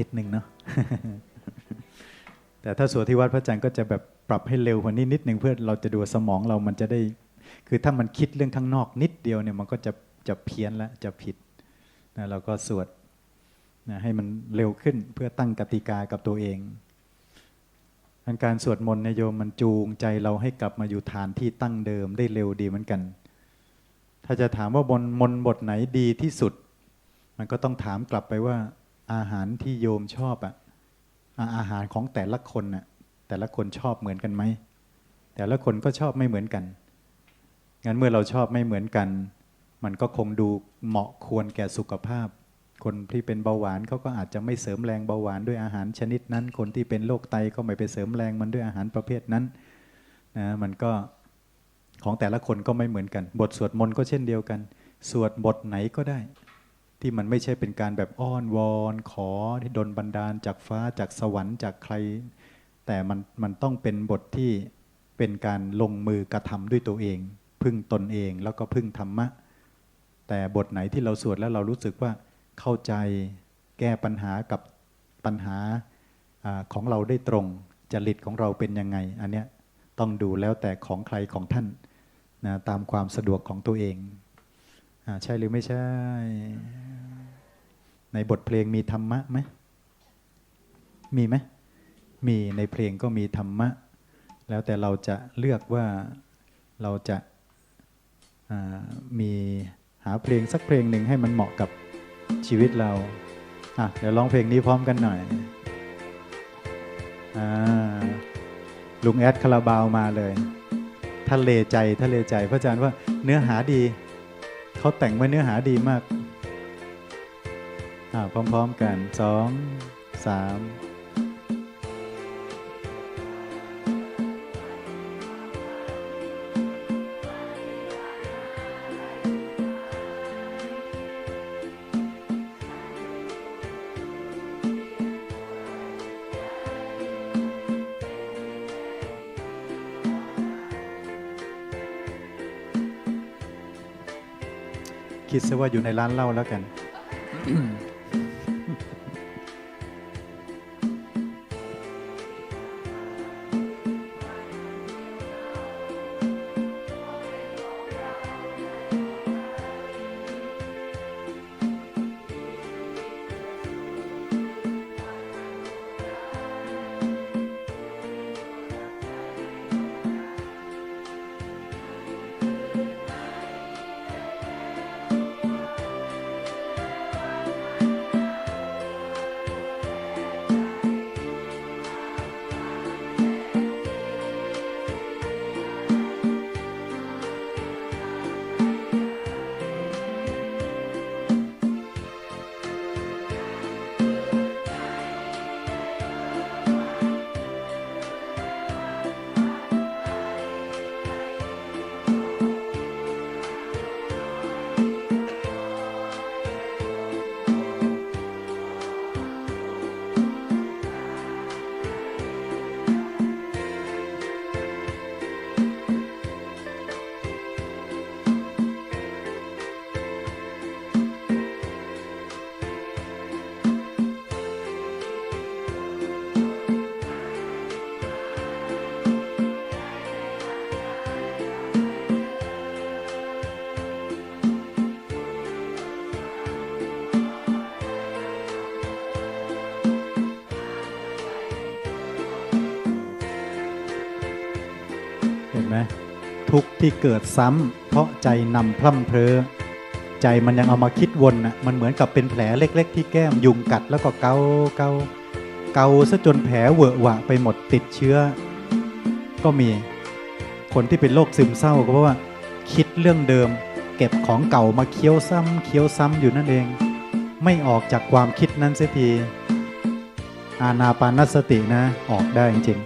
นิดนึงเนาะแต่ถ้าสวดที่วัดพระอาจารย์ก็จะแบบปรับให้เร็วกว่านี้นิดนึงเพื่อเราจะดูสมองเรามันจะได้ คือถ้ามันคิดเรื่องข้างนอกนิดเดียวเนี่ยมันก็จะจะเพี้ยนแล้วจะผิดนะเราก็สวดนะให้มันเร็วขึ้นเพื่อตั้งกติกากับตัวเองอันการสวดมนต์นโยมมันจูงใจเราให้กลับมาอยู่ฐานที่ตั้งเดิมได้เร็วดีเหมือนกัน ถ้าจะถามว่าบนมนบทไหนดีที่สุด มันก็ต้องถามกลับไปว่า อาหารที่โยมชอบอะอะอาหารของแต่ละคนน่ะแต่ละคนชอบเหมือนกันไหมแต่ละคนก็ชอบไม่เหมือนกันงั้นเมื่อเราชอบไม่เหมือนกัน มันก็คงดูเหมาะควรแก่สุขภาพ คนที่เป็นเบาหวานเขาก็อาจจะไม่เสริมแรงเบาหวานด้วยอาหารชนิดนั้น คนที่เป็นโรคไตก็ไม่ไปเสริมแรงมันด้วยอาหารประเภทนั้นนะมันก็ของแต่ละคนก็ไม่เหมือนกัน บทสวดมนต์ก็เช่นเดียวกัน สวดบทไหนก็ได้ ที่มันไม่ใช่เป็นการแบบอ้อนวอนขอที่ดนบันดาลจากฟ้าจากสวรรค์จากใคร แต่มันมันต้องเป็นบทที่เป็นการลงมือกระทำด้วยตัวเอง พึ่งตนเองแล้วก็พึ่งธรรมะ แต่บทไหนที่เราสวดแล้วเรารู้สึกว่าเข้าใจแก้ปัญหากับปัญหาอของเราได้ตรงจริตของเราเป็นยังไง อันเนี้ยต้องดูแล้วแต่ของใครของท่านนะตามความสะดวกของตัวเอง ใช่หรือไม่ใช่ ในบทเพลงมีธรรมะไหมมีไหมมีในเพลงก็มีธรรมะ แล้วแต่เราจะเลือกว่าเราจะามีหาเพลงสักเพลงหนึ่งให้มันเหมาะกับชีวิตเราอะเดี๋ยวร้องเพลงนี้พร้อมกันหน่อยอาลุงแอดคาราบาวมาเลย ทะเลใจทะเลใจพระอาจารย์ว่าเนื้อหาดี เขาแต่งไว้เนื้อหาดีมากอ่าพร้อมๆกันสองสาม ซะว่าอยู่ในร้านเหล้าแล้วกัน ที่เกิดซ้ำเพราะใจนำพร่ำเพลอใจมันยังเอามาคิดวนน่ะมันเหมือนกับเป็นแผลเล็ก ๆ ที่แก้มยุงกัดแล้วก็เกาเกาเกาซะจนแผลเวอะหวะไปหมดติดเชื้อ ก็มีคนที่เป็นโรคซึมเศร้าก็เพราะว่า คิดเรื่องเดิม เก็บของเก่ามาเคี้ยวซ้ำเคี้ยวซ้ำอยู่นั่นเอง ไม่ออกจากความคิดนั้นเสียทีอานาปานสตินะออกได้จริง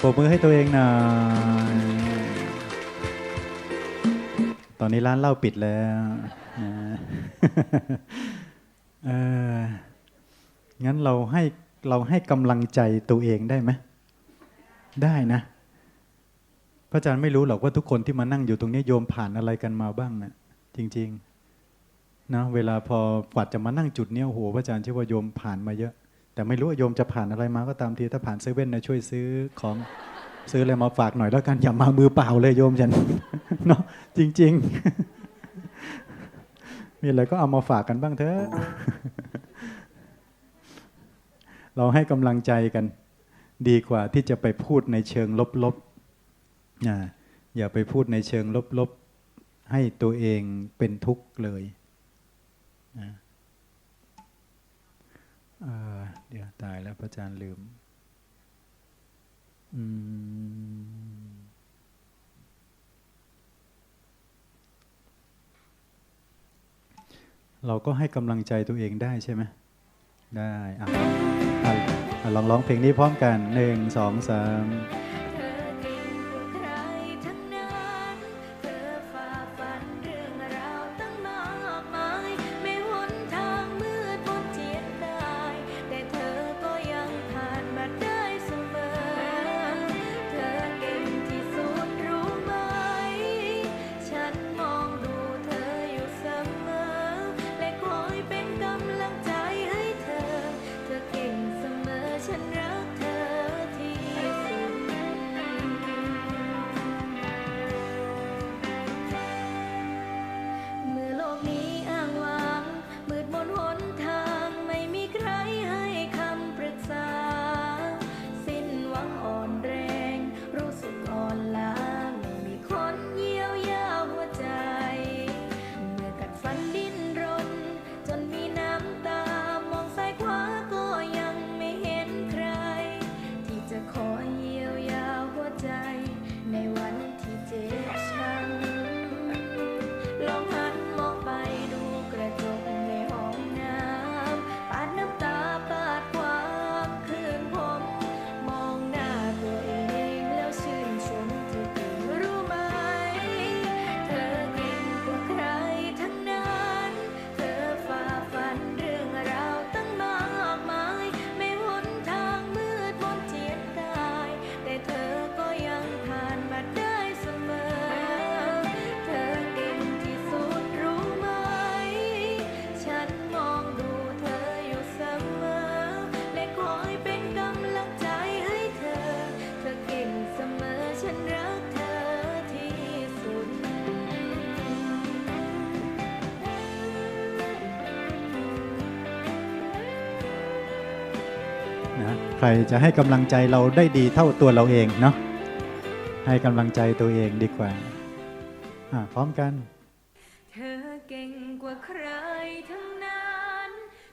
ปรบมือให้ตัวเองหน่อย ตอนนี้ร้านเหล้าปิดแล้วเอองั้นเราให้เราให้กำลังใจตัวเองได้ไหม ได้นะ พระอาจารย์ไม่รู้หรอกว่าทุกคนที่มานั่งอยู่ตรงนี้โยมผ่านอะไรกันมาบ้างนะจริง ๆ นะ เวลาพอกว่าจะมานั่งจุดเนี้ยโอ้โหพระอาจารย์เชื่อว่าโยมผ่านมาเยอะ แต่ไม่รู้โยมจะผ่านอะไรมาก็ตามทีถ้าผ่านเซเว่นนะช่วยซื้อของซื้ออะไรมาฝากหน่อยแล้วกันอย่ามามือเปล่าเลยโยมฉันเนาะจริง ๆ มีอะไรก็เอามาฝากกันบ้างเถอะเราให้กำลังใจกัน ดีกว่าที่จะไปพูดในเชิงลบๆนะอย่าไปพูดในเชิงลบๆให้ตัวเองเป็นทุกข์เลยนะ เดี๋ยวตายแล้วพระอาจารย์ลืม อืม เราก็ให้กำลังใจตัวเองได้ใช่ไหม ได้อะอะอะลองร้องเพลงนี้พร้อมกันหนึ่งสองสาม รจะให้กำลังใจเราได้ดีเท่าตัวเราเองเนาะให้กำลังใจตัวเองดีกว่าพร้อมกัน เธอเก่งกว่าใครทั้งนั้น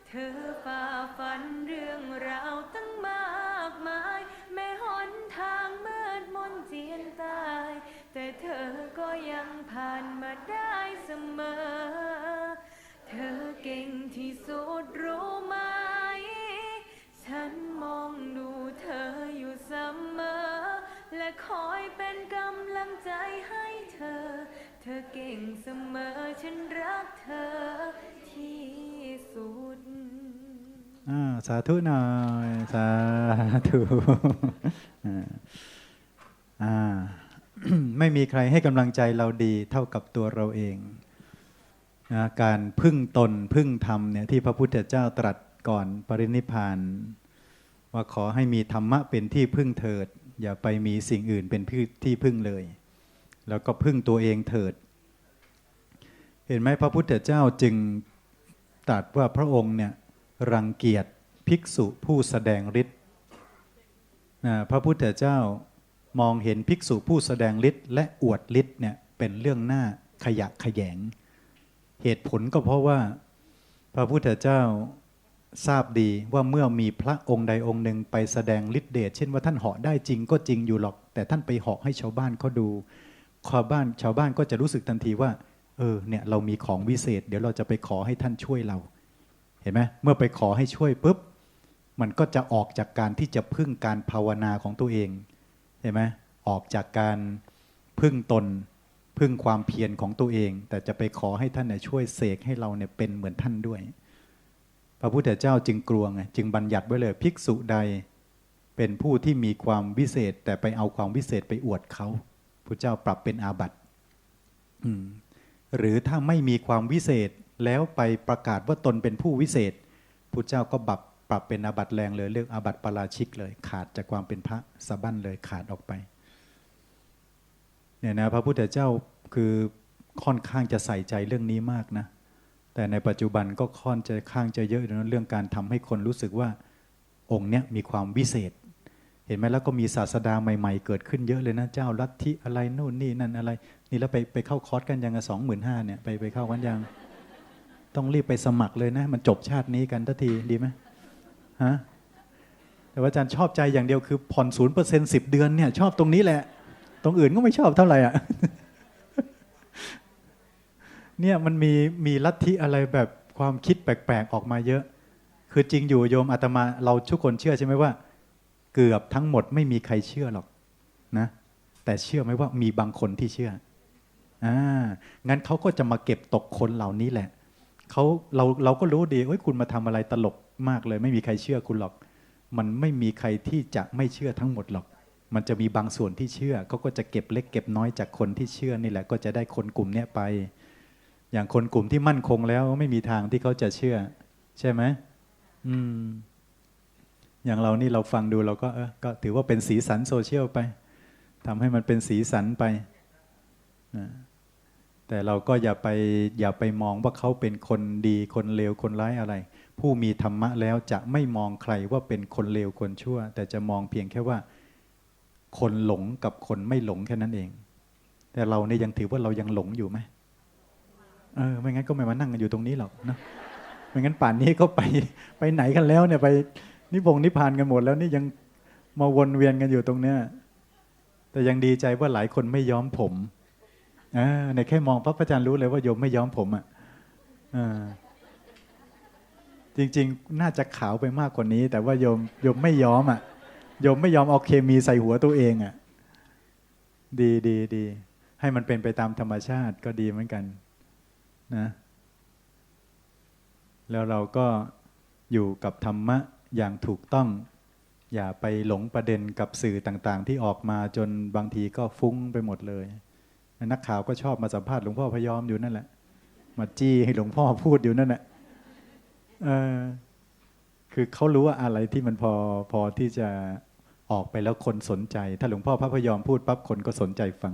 เธอฝ่าฟันเรื่องราวตั้งมากมาย แม้หนทางมืดมนเจียนตาย แต่เธอก็ยังผ่านมาได้เสมอ เธอเก่งที่สุดรู้ไหม ฉัน คอยเป็นกำลังใจให้เธอ เธอเก่งเสมอฉันรักเธอที่สุดอ่าสาธุหน่อย สาธุอ่าไม่มีใครให้กำลังใจเราดีเท่ากับตัวเราเองนะการพึ่งตนพึ่งธรรมเนี่ยที่พระพุทธเจ้าตรัสก่อนปรินิพานว่าขอให้มีธรรมะเป็นที่พึ่งเถิด อย่าไปมีสิ่งอื่นเป็นที่พึ่งเลย แล้วก็พึ่งตัวเองเถิด เห็นไหมพระพุทธเจ้าจึงตรัสว่าพระองค์เนี่ยรังเกียจภิกษุผู้แสดงฤทธิ์นะพระพุทธเจ้ามองเห็นภิกษุผู้แสดงฤทธิ์และอวดฤทธิ์เนี่ยเป็นเรื่องหน้าขยะขยง เหตุผลก็เพราะว่า พระพุทธเจ้า ทราบดีว่าเมื่อมีพระองค์ใดองค์หนึ่งไปแสดงฤทธิเดชเช่นว่าท่านเหาะได้จริงก็จริงอยู่หรอก แต่ท่านไปเหาะให้ชาวบ้านเขาดูชาวบ้านชาวบ้านก็จะรู้สึกทันทีว่า เออเนี่ยเรามีของวิเศษ เดี๋ยวเราจะไปขอให้ท่านช่วยเรา เห็นไหมเมื่อไปขอให้ช่วยปุ๊บมันก็จะออกจากการที่จะพึ่งการภาวนาของตัวเองเห็นไหมออกจากการพึ่งตน พึ่งความเพียรของตัวเอง แต่จะไปขอให้ท่านเนี่ยช่วยเสกให้เราเนี่ยเป็นเหมือนท่านด้วย พระพุทธเจ้าจึงกลัวไงจึงบัญญัติไว้เลยภิกษุใด เป็นผู้ที่มีความวิเศษ แต่ไปเอาความวิเศษไปอวดเขาพระเจ้าปรับเป็นอาบัติหรือถ้าไม่มีความวิเศษแล้วไปประกาศว่าตนเป็นผู้วิเศษพระเจ้าก็บับปรับเป็นอาบัติแรงเลยเรียกอาบัติปราชิกเลย ขาดจากความเป็นพระสะบั้นเลยขาดออกไปเนี่ยนะพระพุทธเจ้าคือค่อนข้างจะใส่ใจเรื่องนี้มากนะ แต่ในปัจจุบันก็ค่อนจะข้างจะเยอะนเรื่องการทำให้คนรู้สึกว่าองค์เนี้ยมีความวิเศษ เห็นไหมแล้วก็มีศาสดาใหม่ๆ เกิดขึ้นเยอะเลยนะเจ้าลัทธิอะไรนู่นนี่นั่นอะไร นี่แล้วไปไปเข้าคอร์สกันยังสองหมื่นห้าเนี่ยไปไปเข้ากันยัง ต้องรีบไปสมัครเลยนะ มันจบชาตินี้กันทันทีดีไหมฮะแต่ว่าอาจารย์ชอบใจอย่างเดียวคือผ่อนศูนย์เปอร์เซ็นต์สิบเดือนเนี่ยชอบตรงนี้แหละ ตรงอื่นก็ไม่ชอบเท่าไหร่อะ เนี่ยมันมีมีลัทธิอะไรแบบความคิดแปลกๆออกมาเยอะ คือจริงอยู่โยมอาตมาเราทุกคนเชื่อใช่ไหมว่า เกือบทั้งหมดไม่มีใครเชื่อหรอกนะ แต่เชื่อไหมว่ามีบางคนที่เชื่ออ่างั้นเขาก็จะมาเก็บตกคนเหล่านี้แหละเขาเราเราก็รู้ดีเอ้ยคุณมาทำอะไรตลกมากเลย ไม่มีใครเชื่อคุณหรอก มันไม่มีใครที่จะไม่เชื่อทั้งหมดหรอก มันจะมีบางส่วนที่เชื่อเขาก็จะเก็บเล็กเก็บน้อยจากคนที่เชื่อนี่แหละ ก็จะได้คนกลุ่มเนี้ยไป อย่างคนกลุ่มที่มั่นคงแล้วไม่มีทางที่เขาจะเชื่อ ใช่ไหมอืม อย่างเรานี่เราฟังดูเราก็เออก็ถือว่าเป็นสีสันโซเชียลไปทำให้มันเป็นสีสันไปนะแต่เราก็อย่าไปอย่าไปมองว่าเขาเป็นคนดีคนเลวคนร้ายอะไร ผู้มีธรรมะแล้วจะไม่มองใครว่าเป็นคนเลวคนชั่ว แต่จะมองเพียงแค่ว่า คนหลงกับคนไม่หลงแค่นั้นเอง แต่เราเนี่ยยังถือว่าเรายังหลงอยู่ไหม เออไม่งั้นก็ไม่มานั่งกันอยู่ตรงนี้หรอกนะไม่งั้นป่านนี้ก็ไปไปไหนกันแล้วเนี่ยไปนิพงนิพพานกันหมดแล้วนี่ยังมาวนเวียนกันอยู่ตรงเนี้ยแต่ยังดีใจว่าหลายคนไม่ย้อมผมอ่าในแค่มองพระอาจารย์รู้เลยว่าโยมไม่ย้อมผมอะอ่าจริง ๆ น่าจะขาวไปมากกว่านี้ แต่ว่าโยมโยมไม่ย้อมอะโยมไม่ยอมเอาเคมีใส่หัวตัวเองอะ ดีดีดีให้มันเป็นไปตามธรรมชาติก็ดีเหมือนกัน นะแล้วเราก็อยู่กับธรรมะอย่างถูกต้อง อย่าไปหลงประเด็นกับสื่อต่างๆ ที่ออกมาจนบางทีก็ฟุ้งไปหมดเลย นักข่าวก็ชอบมาสัมภาษณ์หลวงพ่อพยอมอยู่นั่นแหละ มาจี้ให้หลวงพ่อพูดอยู่นั่นแหละคือเขารู้ว่าอะไรที่มันพอพอที่จะออกไปแล้วคนสนใจ ถ้าหลวงพ่อพระพยอมพูดปั๊บคนก็สนใจฟัง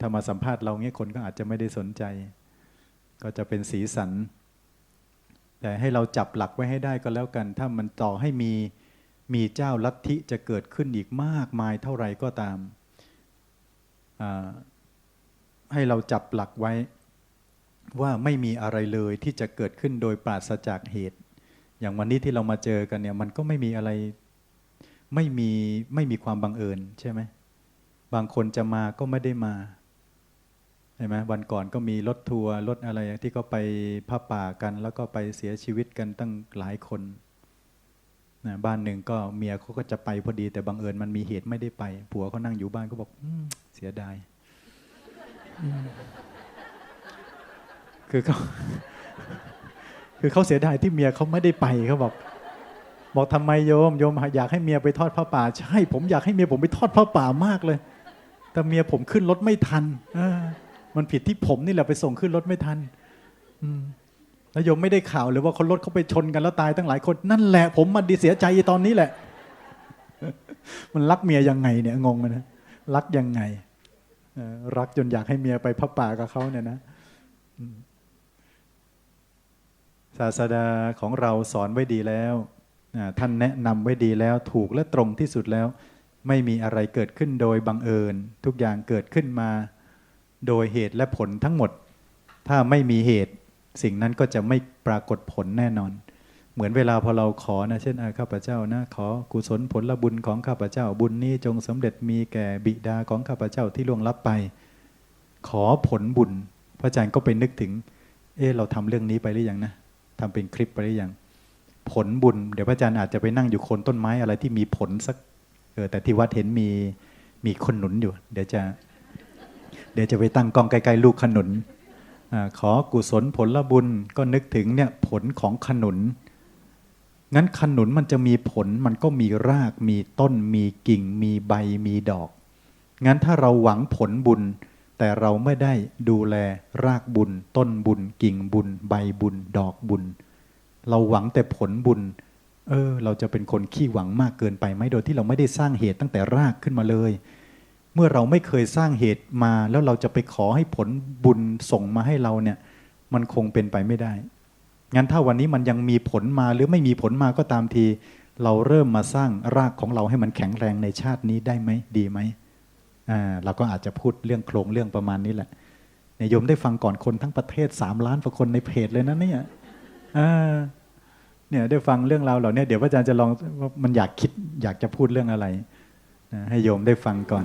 ถ้ามาสัมภาษณ์เราเงี้ยคนก็อาจจะไม่ได้สนใจ ก็จะเป็นสีสัน แต่ให้เราจับหลักไว้ให้ได้ก็แล้วกัน ถ้ามันต่อให้มีมีเจ้าลัทธิจะเกิดขึ้นอีกมากมายเท่าไรก็ตาม ให้เราจับหลักไว้ว่าไม่มีอะไรเลยที่จะเกิดขึ้นโดยปราศจากเหตุ อย่างวันนี้ที่เรามาเจอกันเนี่ยมันก็ไม่มีอะไรไม่มีไม่มีความบังเอิญใช่ไหมบางคนจะมาก็ไม่ได้มา ใช่ไหมวันก่อนก็มีรถทัวร์รถอะไรที่ก็ไปผ้าป่ากัน แล้วก็ไปเสียชีวิตกันตั้งหลายคนนะบ้านหนึ่งก็เมียเขาก็จะไปพอดี แต่บังเอิญมันมีเหตุไม่ได้ไปผัวเขานั่งอยู่บ้านก็บอกอเสียดายคือเขาคือเขาเสียดายที่เมียเขาไม่ได้ไปเขาบอก บอกทำไมโยมโยมอยากให้เมียไปทอดผ้าป่าใช่ ผมอยากให้เมียผมไปทอดผ้าป่ามากเลย แต่เมียผมขึ้นรถไม่ทันอ มันผิดที่ผมนี่แหละไปส่งขึ้นรถไม่ทัน อืมแล้วยมไม่ได้ข่าวเลยว่าคนรถเขาไปชนกันแล้วตายตั้งหลายคนนั่นแหละ ผมมาดีเสียใจตอนนี้แหละ มันรักเมียยังไงเนี่ยงงมันนะรักยังไงรักจนอยากให้เมียไปพับป่ากับเขาเนี่ยนะศาสดาของเราสอนไว้ดีแล้วท่านแนะนำไว้ดีแล้วถูกและตรงที่สุดแล้ว ไม่มีอะไรเกิดขึ้นโดยบังเอิญ ทุกอย่างเกิดขึ้นมา โดยเหตุและผลทั้งหมด ถ้าไม่มีเหตุ สิ่งนั้นก็จะไม่ปรากฏผลแน่นอน เหมือนเวลาพอเราขอนะเช่นข้าพเจ้านะ ขอกุศลผลละบุญของข้าพเจ้าบุญนี้จงสำเร็จมีแก่บิดาของข้าพเจ้าที่ล่วงลับไป ขอผลบุญ พระอาจารย์ก็ไปนึกถึง เออเราทำเรื่องนี้ไปหรือยังนะทำเป็นคลิปไปหรือยังผลบุญเดี๋ยวพระอาจารย์อาจจะไปนั่งอยู่โคนต้นไม้อะไรที่มีผลสักเออแต่ที่วัดเห็นมีมีขนุนอยู่ เดี๋ยวจะ เดี๋ยวจะไปตั้งกล้องใกล้ๆลูกขนุนอขอกุศลผลบุญก็นึกถึงเนี่ยผลของขนุน งั้นขนุนมันจะมีผลมันก็มีรากมีต้น มีกิ่ง มีใบมีดอก งั้นถ้าเราหวังผลบุญ แต่เราไม่ได้ดูแลรากบุญ ต้นบุญ กิ่งบุญ ใบบุญ ดอกบุญ เราหวังแต่ผลบุญเออเราจะเป็นคนขี้หวังมากเกินไปไหมโดยที่เราไม่ได้สร้างเหตุตั้งแต่รากขึ้นมาเลย เมื่อเราไม่เคยสร้างเหตุมา แล้วเราจะไปขอให้ผลบุญส่งมาให้เราเนี่ย มันคงเป็นไปไม่ได้ งั้นถ้าวันนี้มันยังมีผลมาหรือไม่มีผลมาก็ตามที เราเริ่มมาสร้างรากของเราให้มันแข็งแรงในชาตินี้ได้ไหมดีไหมอ่าเราก็อาจจะพูดเรื่องโครงเรื่องประมาณนี้แหละเนี่ยโยมได้ฟังก่อนคนทั้งประเทศสามล้านกว่าคนในเพจเลยนะเนี่ยอ่าเนี่ยได้ฟังเรื่องราวเหล่านี้เดี๋ยวพระอาจารย์จะลองว่ามันอยากคิดอยากจะพูดเรื่องอะไร ให้โยมได้ฟังก่อน